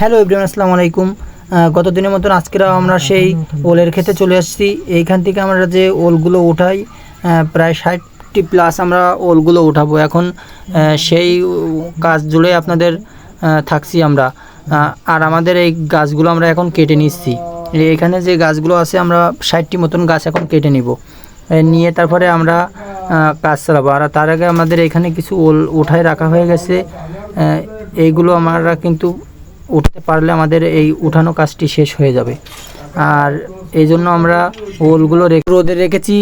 Hello Ibrahim আসসালামু আলাইকুম। গত দিনের মতন আজকেরা আমরা সেই ওলের ক্ষেতে চলে আসছি। এইখান থেকে আমরা যে ওলগুলো উঠাই প্রায় ষাটটি প্লাস আমরা ওলগুলো উঠাবো। এখন সেই কাজ জুড়ে আপনাদের থাকছি আমরা। আর আমাদের এই গাছগুলো আমরা এখন কেটে নিচ্ছি। এখানে যে গাছগুলো আছে, আমরা ষাটটি মতন গাছ এখন কেটে নিব। নিয়ে তারপরে আমরা কাজ চালাবো। আর তার আগে আমাদের এখানে কিছু ওল উঠায় রাখা হয়ে গেছে। এইগুলো আমরা কিন্তু উঠতে পারলে আমাদের এই উঠানো কাজটি শেষ হয়ে যাবে। আর এই জন্য আমরা ওলগুলো রোদে রেখেছি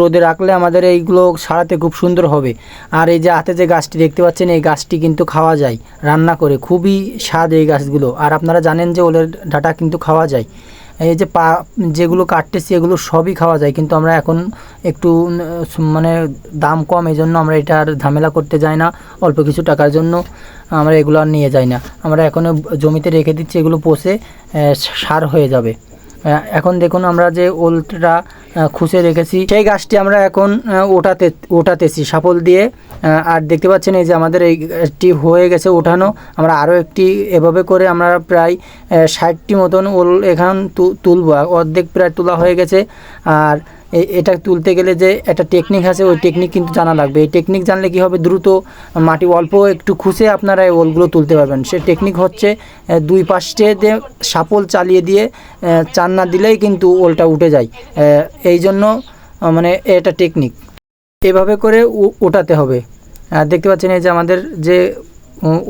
রোদে রাখলে আমাদের এইগুলো সারাতে খুব সুন্দর হবে। আর এই যে হাতে যে গাছটি দেখতে পাচ্ছেন, এই গাছটি কিন্তু খাওয়া যায়, রান্না করে। খুবই স্বাদ এই গাছগুলো। আর আপনারা জানেন যে ওলের ডাটা কিন্তু খাওয়া যায়। এই যে পা, যেগুলো কাটতেছি এগুলো সবই খাওয়া যায়, কিন্তু আমরা এখন একটু মানে দাম কম এই জন্য আমরা এটা আর ঝামেলা করতে যাই না, অল্প কিছু টাকার জন্য আমরা এগুলো আর নিয়ে যাই না। আমরা এখনও জমিতে রেখে দিচ্ছি, এগুলো পচে সার হয়ে যাবে। এখন দেখুন আমরা যে ওলটা খুঁজে রেখেছি সেই গাছটি আমরা এখন ওঠাতে ওঠাতেছি সাফল দিয়ে। আর দেখতে পাচ্ছেন এই যে আমাদের এইটি হয়ে গেছে ওঠানো। আমরা আরও একটি এভাবে করে আমরা প্রায় ষাটটি মতন ওল এখান তুলবো। অর্ধেক প্রায় তোলা হয়ে গেছে। আর এটা তুলতে গেলে যে একটা টেকনিক আছে, ওই টেকনিক কিন্তু জানা লাগবে। এই টেকনিক জানলে কি হবে? দ্রুত মাটি অল্প একটু খুঁজে আপনারা এই ওলগুলো তুলতে পারবেন। সে টেকনিক হচ্ছে দুই পাশে দিয়ে সাপল চালিয়ে দিয়ে চান না দিলেই কিন্তু ওলটা উঠে যায়। এই জন্য মানে এটা টেকনিক এভাবে করে ওঠাতে হবে। দেখতে পাচ্ছেন এই যে আমাদের যে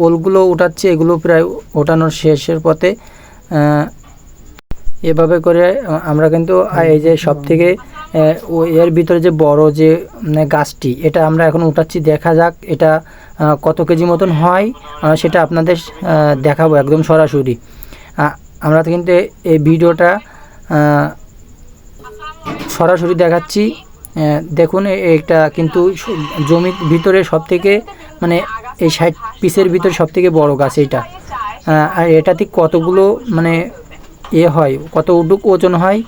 ওলগুলো উঠাচ্ছে, এগুলো প্রায় ওঠানোর শেষের পথে এভাবে করে আমরা কিন্তু এই যে সব থেকে এর ভিতরে যে বড় যে গাছটি, এটা আমরা এখন উঠাচ্ছি, দেখা যাক এটা কত কেজি মতন হয় সেটা আপনাদের দেখাবো একদম সরাসরি। আমরা কিন্তু এই ভিডিওটা সরাসরি দেখাচ্ছি। দেখুন এটা কিন্তু জমির ভিতরে সব থেকে মানে এই ষাট পিসের ভিতরে সব থেকে বড় গাছ এইটা আর এটাতে কতগুলো মানে এ হয়, কত উডুক ওজন হয়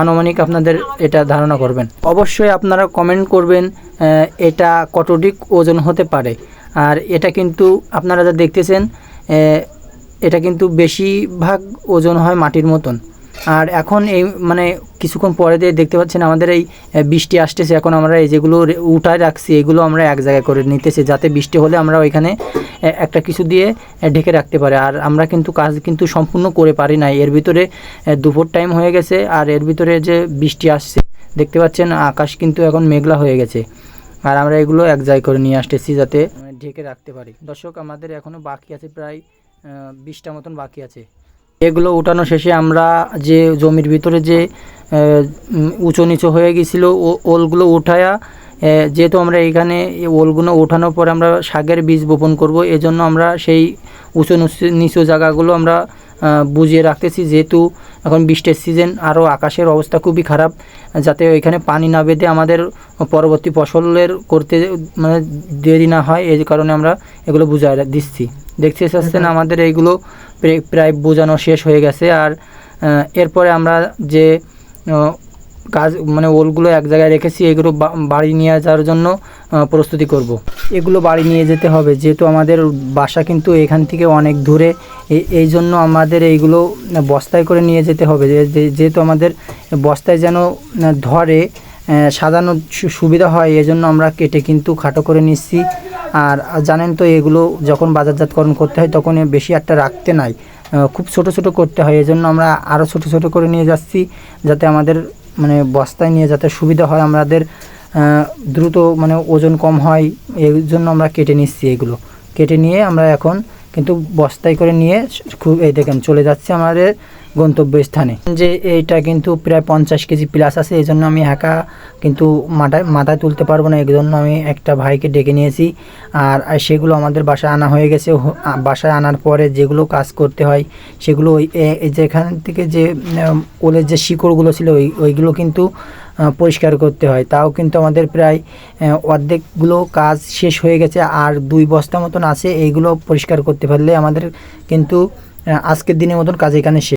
আনুমানিক আপনাদের এটা ধারণা করবেন। অবশ্যই আপনারা কমেন্ট করবেন এটা কতটিক ওজন হতে পারে। আর এটা কিন্তু আপনারা যা দেখতেছেন এটা কিন্তু বেশিরভাগ ওজন হয় মাটির মতন। আর এখন এই মানে কিছুক্ষণ পরে দিয়ে দেখতে পাচ্ছেন আমাদের এই বৃষ্টি আসতেছে। এখন আমরা এই যেগুলো উঠায় রাখছি, এগুলো আমরা এক জায়গায় করে নিতেছি যাতে বৃষ্টি হলে আমরা ওইখানে একটা কিছু দিয়ে ঢেকে রাখতে পারে। আর আমরা কিন্তু কাজ কিন্তু সম্পূর্ণ করে পারি না এর ভিতরে দুপুর টাইম হয়ে গেছে আর এর ভিতরে যে বৃষ্টি আসছে, দেখতে পাচ্ছেন আকাশ কিন্তু এখন মেঘলা হয়ে গেছে। আর আমরা এগুলো এক জায়গায় করে নিয়ে আসতেছি যাতে ঢেকে রাখতে পারি। দর্শক, আমাদের এখনও বাকি আছে প্রায় বিশটা মতন বাকি আছে। এগুলো উঠানো শেষে আমরা যে জমির ভিতরে যে উঁচু নিচু হয়ে গেছিল ওলগুলো উঠায়া যেহেতু আমরা এখানে ওলগুলো ওঠানোর পরে আমরা শাকের বীজ বপন করব, এজন্য আমরা সেই উঁচু নিচু- জায়গাগুলো আমরা বুঝিয়ে রাখতেছি। যেহেতু এখন বৃষ্টির সিজন, আরও আকাশের অবস্থা খুবই খারাপ, যাতে ওইখানে পানি না বেঁধে আমাদের পরবর্তী ফসলের করতে মানে দেরি না হয়, এই কারণে আমরা এগুলো বুঝাই দিচ্ছি। দেখতে পাচ্ছেন আমাদের এইগুলো প্রায়- বোঝানো শেষ হয়ে গেছে। আর এরপরে আমরা যে কাজ মানে ওলগুলো এক জায়গায় রেখেছি এগুলো বা- বাড়ি নিয়ে যাওয়ার জন্য প্রস্তুতি করব। এগুলো বাড়ি নিয়ে যেতে হবে যেহেতু আমাদের বাসা কিন্তু এখান থেকে অনেক দূরে। এই- এই জন্য আমাদের এইগুলো বস্তায় করে নিয়ে যেতে হবে। যেহেতু আমাদের বস্তায় যেন ধরে সাজানোর সুবিধা হয় এজন্য আমরা কেটে কিন্তু খাটো করে নিচ্ছি। আর জানেন তো এগুলো যখন বাজারজাতকরণ করতে হয় তখন বেশি একটা রাখতে নাই। খুব ছোট ছোট করতে হয়। এজন্য আমরা আরও ছোট ছোট করে নিয়ে যাচ্ছি যাতে আমাদের মানে বস্তায় নিয়ে যাতে সুবিধা হয় আমাদের দ্রুত মানে ওজন কম হয়। এই জন্য আমরা কেটে নিচ্ছি এগুলো। কেটে নিয়ে আমরা এখন কিন্তু বস্তায় করে নিয়ে খুব এই দেখেন চলে যাচ্ছে আমাদের গন্তব্যস্থানে। যে এইটা কিন্তু প্রায় পঞ্চাশ কেজি প্লাস আছে এই জন্য আমি একা কিন্তু মাথায় মাথায় তুলতে পারব না। এই জন্য আমি একটা ভাইকে ডেকে নিয়েছি। আর সেগুলো আমাদের বাসায় আনা হয়ে গেছে। বাসায় আনার পরে যেগুলো কাজ করতে হয়, সেগুলো ওই যেখান থেকে যে ওলের যে শিকড়গুলো ছিল, ওই, ওইগুলো কিন্তু পরিষ্কার করতে হয়। তাও কিন্তু আমাদের প্রায় অর্ধেকগুলো কাজ শেষ হয়ে গেছে আর দুই বস্তা মতন আছে। এইগুলো পরিষ্কার করতে পারলে আমাদের কিন্তু আজকের দিনের মতন কাজ এখানে শেষ।